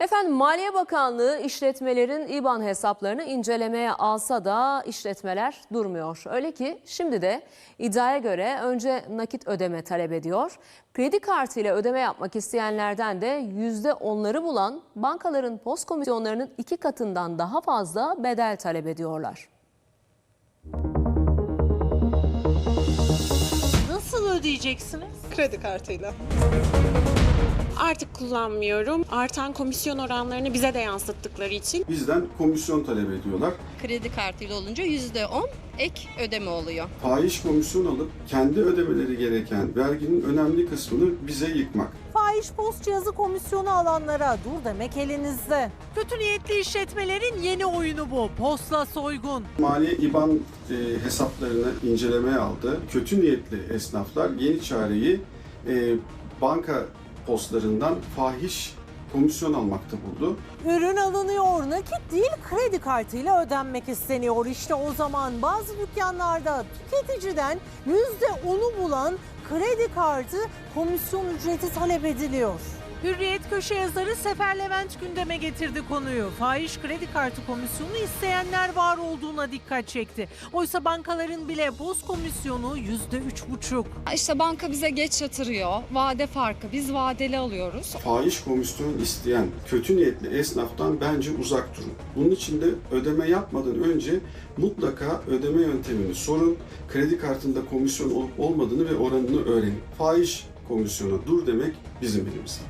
Efendim Maliye Bakanlığı işletmelerin IBAN hesaplarını incelemeye alsa da işletmeler durmuyor. Öyle ki şimdi de iddiaya göre önce nakit ödeme talep ediyor. Kredi kartıyla ödeme yapmak isteyenlerden de yüzde onları bulan bankaların post komisyonlarının iki katından daha fazla bedel talep ediyorlar. Nasıl ödeyeceksiniz? Kredi kartıyla. Artık kullanmıyorum. Artan komisyon oranlarını bize de yansıttıkları için Bizden komisyon talep ediyorlar. kredi kartıyla olunca %10 ek ödeme oluyor. Fahiş komisyon alıp kendi ödemeleri gereken verginin önemli kısmını bize yıkmak. Fahiş post cihazı komisyonu alanlara dur demek elinizde. Kötü niyetli işletmelerin yeni oyunu bu. Posta soygun. Maliye İBAN e, hesaplarını incelemeye aldı. Kötü niyetli esnaflar yeni çareyi e, banka postlarından fahiş komisyon almakta buldu. Ürün alınıyor nakit değil kredi kartıyla ödenmek isteniyor. İşte o zaman bazı dükkanlarda tüketiciden %10'u bulan kredi kartı komisyon ücreti talep ediliyor. Hürriyet köşe yazarı Sefer Levent gündeme getirdi konuyu. Fahiş kredi kartı komisyonu isteyenler var olduğuna dikkat çekti. Oysa bankaların bile boz komisyonu %3,5. İşte banka bize geç yatırıyor. Vade farkı. Biz vadeli alıyoruz. Fahiş komisyon isteyen kötü niyetli esnaftan bence uzak durun. Bunun için de ödeme yapmadan önce mutlaka ödeme yöntemini sorun. Kredi kartında komisyon olup olmadığını ve oranını öğrenin. Fahiş komisyona dur demek bizim elimizde.